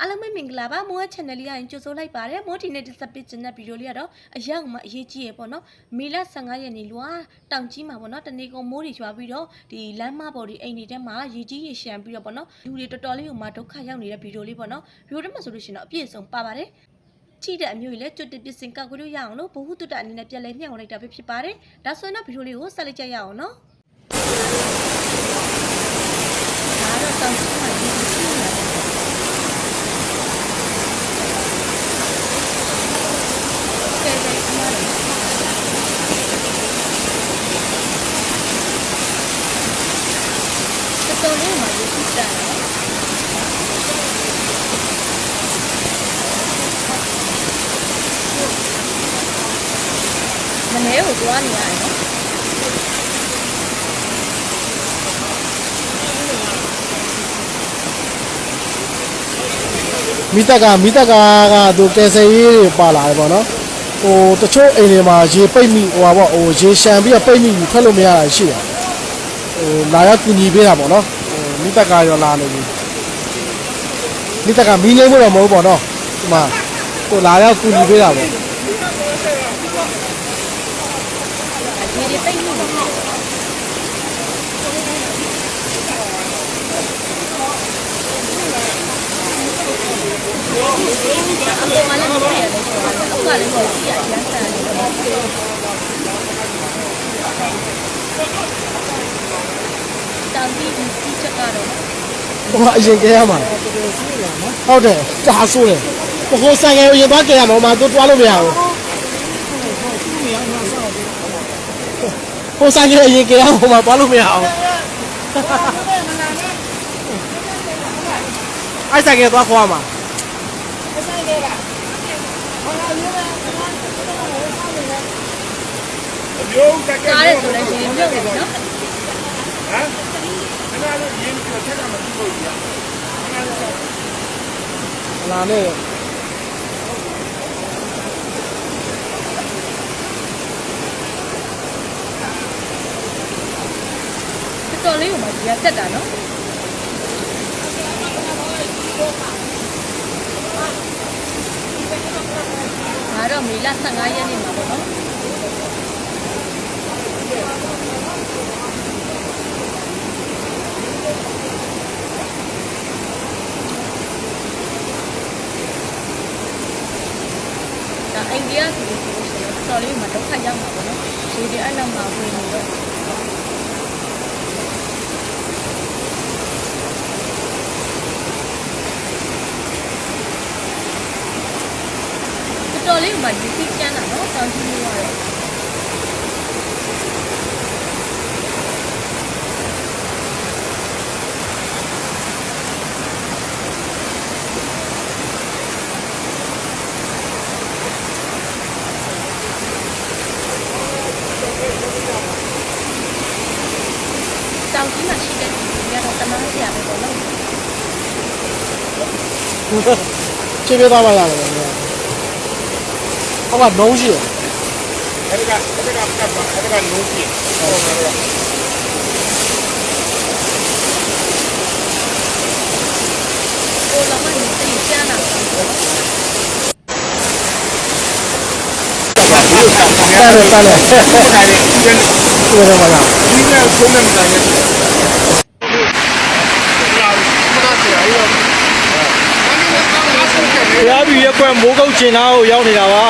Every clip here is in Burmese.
အားလုံးပဲမင်္ဂလာပါမိုး channel လေးရရင်ကြိုဆိုလိုက်ပါတယ်မိုးဒီနေ့တစ်ဆက်ပစ်ချင်တဲ့ဗီဒီယိုလေးကတော့အရောက်မှအရေးကြီးရပေါ့နော်မေလ15ရက်နေ့လွာတောင်ကြီးမှာပေါ့နော်တနေကုန်မိုးတွေရွာပြီးတော့ဒီလမ်းမပေါ်ဒီအိမ်တွေထဲမှာရေကြီးရေရှမ်းပြီးတော့ပေါ့နော်လူတွေတော်တော်လေးကိုမှဒုက္ခရောက်နေတဲ့ဗီဒီယိုလေးပေါ့နော်ဗီဒီယိုထဲမှာဆိုလို့ရှိရင်တော့အပြည့်အစုံပါပါတယ်ကြည့်တဲ့အမျိုးကြီးလည်းကျွတ်တပစ်စင်ကောက်ကြလို့ရအောင်လို့ဘ ഹു တုတ္တအနေနဲ့ပြန်လဲမျှဝေလိုက်တာပဲဖြစ်ပါတယ်ဒါဆိုရင်တော့ဗီဒီယိုလေးကိုဆက်လက်ကြရအောင်နော် ဒါတော့တောင်ကြီးမှာရေကြီးနေတာကဲကဲအမလေးတော်တော်လေးမှရရှိတာနော်မနေကိုကြွားနေရတယ်နော် မိတက်ကမိတက်ကကသူကယ်ဆယ်ရေးတွေပါလာတယ်ပေါ့နော်ဟိုတချို့အိမ်တွေမှာရေပိတ်မိဟိုပါပေါ့ဟိုရေရှမ်းပြီးတော့ပိတ်မိပြီးထွက်လို့မရတာရှိတယ်ဟိုလာရောက်ကူညီပေးတာပေါ့နော်ဟိုမိတက်ကရောလာနေပြီမိတက်ကမီးငိမ့်ဖို့တော့မဟုတ်ပေါ့နော်ဒီမှာဟိုလာရောက်ကူညီပေးတာပေါ့အကြီးတွေပိတ်နေတယ်အပေါ်မှာ လည်းမဖြစ်ရတယ်ဆိုတာလေအောက်ကလည်းကြည့်ရရမ်းဆန်တယ်တောင်ကြီးဒီစီချက်ကတော့ဟိုကအရင်ကဲရမှာဟုတ်တယ်တာဆိုးတယ်ဟိုဟိုဆိုင်ကယ်အရင်သွားကဲရမှာဟိုမှာသူတွားလို့မရဘူးဟိုဆိုင်ကယ်အရင်ကဲရမှာဟိုမှာတွားလို့မရအောင်အဲ့ဆိုင်ကယ်သွားခေါ်ရမှာ မျိုးတက်ကဲကားရဲဆိုလည်းရေမြုပ်နေပြီနော်ဟမ်အဲ့ဒါလည်းရင်းပြီးတော့ထက်ကမပြီးလို့ကြာအဲ့ဒါလည်းလာနဲ့တော်တော်လေးကိုမှဒီကတက်တာနော် ဒါတော့မေလ15ရက်နေ့မှာပေါ့နော်ဒါအိန္ဒိယဆိုလို့ဆိုလို့ရှိရင်တော်တော်လေးမှဒုက္ခရောက် မှာပေါ့နော်ဒီဒီအဲ့လောက်မှာဝင်နေတော့တော်တော်လေးမှဒီစီကျန်းတာနော်တောင်ကြီးမျိုးရတယ်တောင်ကြီးမှာရှိတဲ့ဒီတွေကတော့တမန်စရာပဲပေါ့နော်ခြေပြသွားပါရတယ်ဗျာ ဟောကနှုံးရှိတယ်အဲ့ဒါအဲ့ဒါကပ်ပါအဲ့ဒါကလုံးကြည့်ဟောမှာတော့ကိုလောမှဒီစီကျန်းတာပေါ့တန်းတယ်တန်းတယ်အဲ့ဒါလည်းဒီကနေ့ဒီတော့မလားဒီကဆုံးနေမှာလည်းလာမနာစီအရောရပြီရက်ကွက်မိုးကုတ်ကျင်သားကိုရောက်နေတာပါ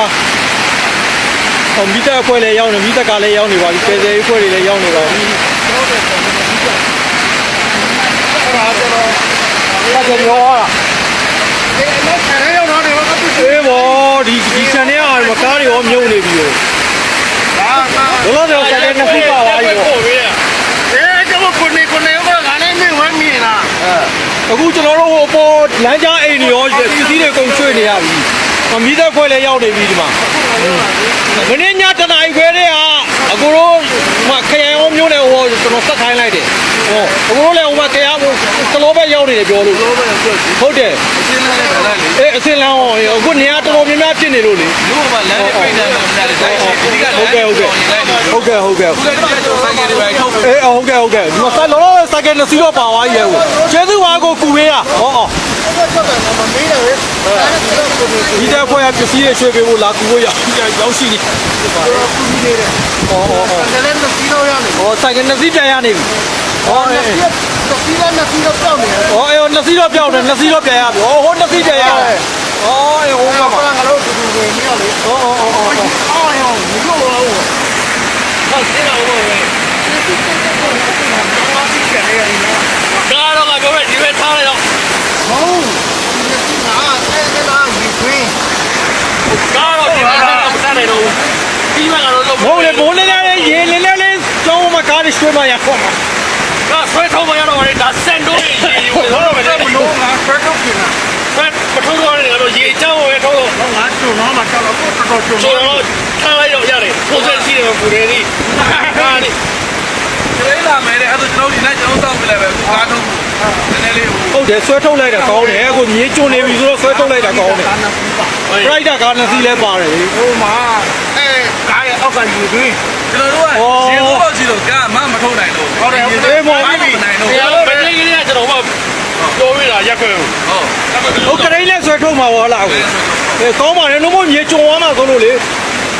ဟောမိသက်အဖွဲ့လည်းရောက်နေမိသက်ကလည်းရောက်နေပါပြီကယ်ဆယ်ရေးအဖွဲ့တွေလည်းရောက်နေပါပြီအဲ့ဒါကျတော့အဲ့ဒါပြောတာဒီတော့ဆယ်ရောက်တော့တယ်ဘာဖြစ်အေးဘောဒီဒီဆန်ထဲအားမကားတွေရောမြုပ်နေပြီရောလဲဟာဘလို့တော့ဆိုင်ကနှစ်ခုပါလာပြီပေါ့အဲကျမကိုနေကိုနေဘာကနေမင်းဝမ်းမြင်လားအခုကျွန်တော်တို့ဟိုပေါ်လမ်းကြားအိမ်တွေရောပစ္စည်းတွေကုန်ချွေနေရပြီဟော မိသက်အဖွဲ့လည်းရောက်နေပြီဒီမှာမင်းညတနားခွဲတဲ့ဟာအကိုတို့ဟိုခရိုင်ရောမျိုးနဲ့ဟိုကျွန်တော်ဆက်ခိုင်းလိုက်တယ်ဟောအကိုတို့လည်းဟိုမှာခရိုင်ဟိုကလောဘက်ရောက်နေတယ်ပြောလို့လောပဲပြောကြည့်ဟုတ်တယ်အရှင်းလာတဲ့ဗလာလေအေးအစင်လန်းဟောအခုနေရာတော်တော်များများဖြစ်နေလို့လေလူကလမ်းနဲ့ပိတ်နေတယ်မနာတယ်တိုင်းဒီကလမ်းဟုတ်ကဲ့ဟုတ်ကဲ့ဟုတ်ကဲ့ဟုတ်ကဲ့ခုလည်းဒီကတော့ဆိုင်ကတွေပဲထုတ်အေးဟုတ်ကဲ့ဟုတ်ကဲ့ဒီမှာစလောလောစကယ်နှစ်စီးတော့ပါသွားရဲ့ကိုကျေးဇူးပါကိုကူပေးရဟောဟော ဒီတဲ့ဖွဲ့ရပစ္စည်းတွေရွှေ့ပေးဖို့လာကူဖို့ရရောက်ရှိနေဟောဟောဟောလည်းနှစ်စီးတော့ရနေဟောစကယ်နှစ်စီးပြန်ရနေပြီဟောအေးစီးလည်းနှစ်စီးတော့ပြောင်းနေတယ်ဟောအေးနှစ်စီးတော့ပြောင်းတယ်နှစ်စီးတော့ပြန်ရပြီဟောဟောနှစ်စီးပြန်ရပြီဟောအေးဟောမှာဘာငါတို့တူတူဝင်နေရလေဟောဟောဟောဟောအော်ရောဒီလိုပါဦးဟုတ်တယ်တော့ဘယ်ကားတော့ကပြောပဲဒီပဲထားလိုက်တော့ဟုတ်ဒီစီးငါအဲ့ဒါလားဒီခွင်း ကားတော့ဒီပဲထားမတတ်နိုင်တော့ဘူးပြီး မှကတော့တော့မဟုတ်လေဘိုးလေးလေးရေလေးလေးလေးကျောင်းမှာကားလေးရွှေ့မှရခေါ်မှာကဆွဲထုတ်မရတော့ဘူးဒါစန်တိုးရေရေတော့ပဲမလို့ငါဆွဲထုတ်နေတာဆွဲမထုတ်တော့တယ်ကတော့ရေချောင်းပဲထုတ်တော့ငါကျုံတော့မှတော်တော်တော်ကျုံဆိုတော့ထားလိုက်တော့ရတယ်ပုံစံရှိတယ်ကိုယ်တည်းဟာလေကလေးလာမယ်တဲ့အဲ့ဒါကျွန်တော်ဒီနေ့ကျွန်တော်တောက်ပြလိုက်ပဲကားထုတ်နည်းနည်းလေးဟုတ်တယ်ဆွဲထုတ်လိုက်တာကောင်းတယ်အခုမြေကျွနေပြီဆိုတော့ဆွဲထုတ်လိုက်တာကောင်းတယ်ပရိုက်တာကားနှစ်စီးလဲပါတယ်ဟိုမှာ အဲကားရဲ့အောက်ကယူသွင်းကျွန်တော်တို့ကရေဘုတ်စီတော့ကားမမထုတ်နိုင်လို့ဟုတ်တယ်ဟုတ်တယ်မနိုင်လို့ဘယ်လိုလဲကျွန်တော်ကပြောပြတာရက်ခွဲဟုတ်ဟုတ်ကလေးနဲ့ဆွဲထုတ်မှာပေါ့လားအခုအဲကောင်းပါတယ်လို့မို့မြေကျွသွားမှာဆိုလို့လေ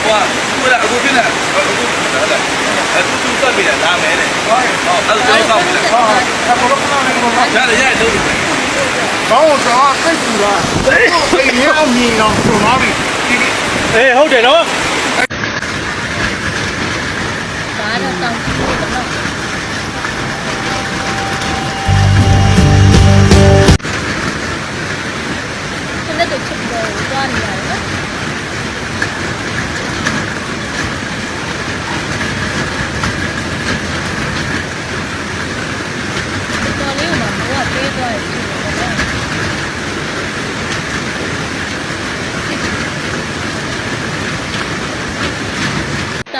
ဟိုကခုနအခုပြနေအခုဟုတ်တယ်အခုသူတက်ပြီလားဒါမဲတဲ့ဟုတ်အဲ့ဒါကျွန်တော်တောက်ပြီလားရတယ်ရတယ်လို့ဘောင်းတော့စိတ်ပူတာစိတ်ရောမြင်တော့ကျုံသွားပြီအေးဟုတ်တယ်နော် ဒါက တော့တောင်ကြီးပေါ့နော်ခဏတော့ချက်ပြီးတော့သွားနေရတယ်နော်တော်လေးကမှဘောကပေးသွားတယ်ဖြစ်တယ်ပေါ့နော်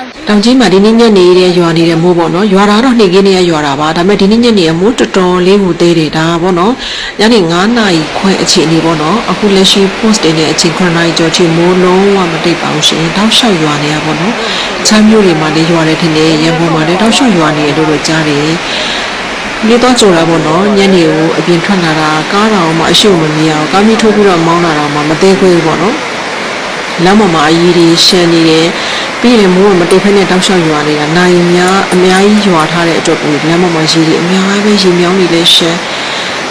တောင်ကြီးတောင်ကြီးမှာဒီနေ့ညနေရဲရွာနေတဲ့မိုးပေါ့နော်ရွာတာတော့နေ့ကင်းနေရရွာတာပါဒါပေမဲ့ဒီနေ့ညနေရမိုးတော်တော်လေးဟိုသေးတယ်ဒါပေါ့နော်ညနေ9နာရီခွဲအချိန်လေးပေါ့နော်အခုလက်ရှိ post တင်တဲ့အချိန်9နာရီကျော်ချိန်မိုးလုံးဝမတိတ်ပါဘူးရှင်တောက်လျှောက်ရွာနေရပေါ့နော်ချမ်းမျိုးတွေမှာလည်းရွာတယ်ထင်တယ်ရန်ကုန်မှာလည်းတောက်လျှောက်ရွာနေတယ်လို့တော့ကြားတယ်နေတော့ကြိုတာပေါ့နော်ညနေကိုအပြင်ထွက်လာတာကားတော်မှအရှိမမြင်အောင်ကားမီးထိုးပြီးတော့မောင်းလာတော့မှမသေးခွေးဘူးပေါ့နော်လမ်းပေါ်မှာအကြီးကြီးရှမ်းနေတယ် ပြီးရင်မိုးကမတိတ်ဖက်နဲ့တောက်လျှောက်ရွာနေတာနိုင်များအများကြီးရွာထားတဲ့အတွက်ကိုလမ်းပေါ်မှာရေကြီးအများကြီးပဲရေမြောင်းနေလဲရှမ်း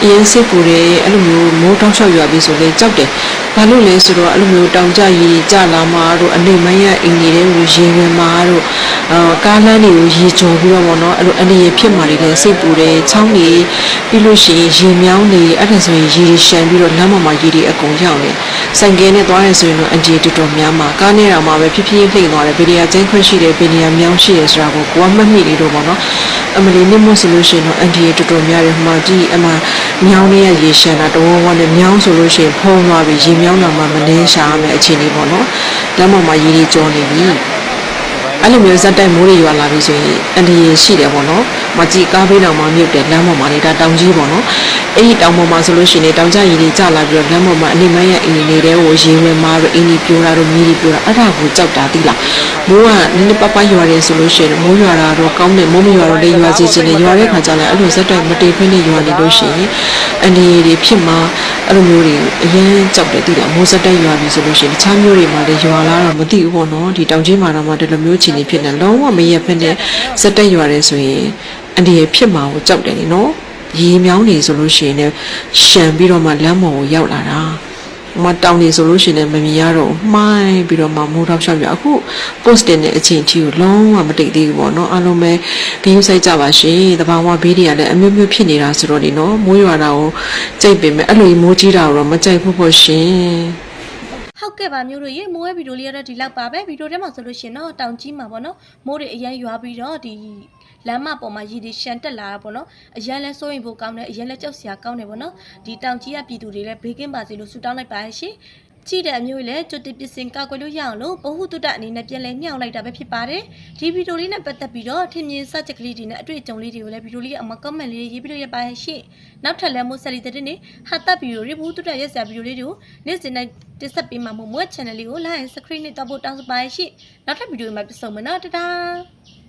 အရင်စစ်ပူတယ်အဲ့လိုမျိုးမိုးတောက်လျှောက်ရွာပြီးဆိုလဲကြောက်တယ်ဘာလို့လဲဆိုတော့အဲ့လိုမျိုးတောင်ကြရေကြလာမှာတို့အနေမရအိမ်နေတဲ့လူရေဝင်မှာတို့အာကားလမ်းတွေကိုရေကျော်ပြီးတော့ဗောနော်အဲ့လိုအနေရဖြစ်မှာတွေလဲစိတ်ပူတယ်ချောင်းနေပြီးလို့ရှိရင်ရေမြောင်းနေအဲ့ဒါဆိုရင်ရေတွေရှမ်းပြီးတော့လမ်းပေါ်မှာရေတွေအကုန်ရောက်နေဆိုင်ကယ်နဲ့သွားရဲဆိုရင်တော့အန်ဂျီတော်တော်များမှာကားနဲ့တော့မှပဲဖြည်းဖြည်းလှိမ့်သွားတယ်ဗီဒီယိုကျင်းခွင့်ရှိတယ်ဗီဒီယိုမြောင်းရှိတယ်ဆိုတာကိုကိုကမှတ်မိနေတော့ဗောနော်အမလီနစ်မို့ဆိုလို့ရှိရင်တော့အန်ဂျီတော်တော်များတယ်ဟိုမှာကြည့်အမမြောင်းနေရရေရှမ်းတာတော်ဝါနဲ့မြောင်းဆိုလို့ရှိရင်ဖုံးသွားပြီးရေမြောင်းတာမှမနှင်းရှာရမယ်အခြေအနေပေါ့နော်လမ်းပေါ်မှာရေတွေကျော်နေပြီအဲ့လိုမျိုးဇက်တိုက်မိုးတွေရွာလာပြီဆိုရင်အန်ဒီရရှိတယ်ပေါ့နော်။ မကြီးကားဘေးတောင်မှမြုပ်တယ်လမ်းပေါ်မှာနေတာတောင်ကြီးပေါ့နော်။အဲ့ဒီတောင်ပေါ်မှာဆိုလို့ရှိရင်တောင်ကျရည်တွေကျလာပြီးတော့လမ်းပေါ်မှာအနေမရအင်းနေတဲ့ကိုရေဝင်မှာပဲအင်းကြီးပြိုတာတို့မြေကြီးပြိုတာအဲ့ဒါကိုကြောက်တာသိလား။မိုးကနည်းနည်းပပရွာတယ်ဆိုလို့ရှိရင်မိုးရွာတာတော့ကောင်းတယ်မိုးမရွာတော့လည်းရွာစီချင်းနဲ့ရွာတဲ့ခါကျလည်းအဲ့လိုဇက်တိုက်မတေခွင့်နဲ့ရွာနေလို့ရှိရင်အန်ဒီရတွေဖြစ်မှာအဲ့လိုမျိုးတွေအရင်ကြောက်တယ်သိလားမိုးဇက်တိုက်ရွာပြီဆိုလို့ရှိရင်တခြားမျိုးတွေမှာလည်းရွာလာတော့မသိဘူးပေါ့နော်ဒီတောင်ကြီးမှာတော့မှဒီလိုမျိုးအခြေအနေဖြစ်နေလုံးဝမရက်ဖက်နဲ့ဇက်တိုက်ရွာတယ်ဆိုရင် အန်ဒီရဖြစ်မှာကိုကြောက်တယ်လေနော်ရေမြောင်းနေဆိုလို့ရှိရင်လည်းရှံပြီးတော့မှလမ်းပေါ်ကိုရောက်လာတာမတောင်းနေဆိုလို့ရှိရင်လည်းမမြင်ရတော့ဘူးမှိုင်းပြီးတော့မှမိုးထောက်ရှောက်ပြအခု post တင်တဲ့အချိန်ထိကိုလုံးဝမတိတ်သေးဘူးပေါ့နော်အားလုံးပဲဂိမ်းဆိုင်ကြပါရှင်တဘာဝဘေးတွေကလည်းအမျိုးမျိုးဖြစ်နေတာဆိုတော့ဒီနော်မိုးရွာတာကိုကြိတ်ပင်မဲ့အဲ့လိုကြီးမိုးကြီးတာကိုတော့မကြိုက်ဘူးပေါ့ရှင်ဟုတ်ကဲ့ပါမျိုးတို့ရေမိုးရဲ့ဗီဒီယိုလေးကတော့ဒီလောက်ပါပဲဗီဒီယိုထဲမှာဆိုလို့ရှိရင်တော့တောင်ကြီးမှာပေါ့နော်မိုးတွေအရန်ရွာပြီးတော့ဒီ လမ်းမပေါ်မှာရည်တွေရှန်တက်လာတာပေါ့နော်အရန်လဲစိုးရင်ဖို့ကောင်းတယ်အရန်လဲကြောက်စရာကောင်းတယ်ပေါ့နော်ဒီတောင်ကြီးကပြည်သူတွေလည်းဘေးကင်းပါစေလို့ဆုတောင်းလိုက်ပါရရှင်ကြည့်တဲ့အမျိုးလည်းကြွတိပစ္စင်ကောက်ွယ်လို့ရအောင်လို့ဘ ഹു တုတအနေနဲ့ပြန်လဲမြောက်လိုက်တာပဲဖြစ်ပါတယ်ဒီဗီဒီယိုလေးနဲ့ပတ်သက်ပြီးတော့ထင်မြင်စချက်ကလေးတွေနဲ့အတွေ့အကြုံလေးတွေကိုလည်းဗီဒီယိုလေးရဲ့အမ comment လေးရေးပြီးလို့ရပါရှင့်နောက်ထပ်လည်းမို့ဆက်လီတဲ့နေ့ဟာတပ်ဗီဒီယိုတွေဘ ഹു တုတရက်စရာဗီဒီယိုလေးတွေကိုနေ့စဉ်တိုင်းတင်ဆက်ပေးမှာမို့မွေး channel လေးကို like and subscribe နဲ့တော့ပို့တောင်းဆိုပါရှင့်နောက်ထပ်ဗီဒီယိုမှာပြန်ဆုံမယ်နော်တဒါ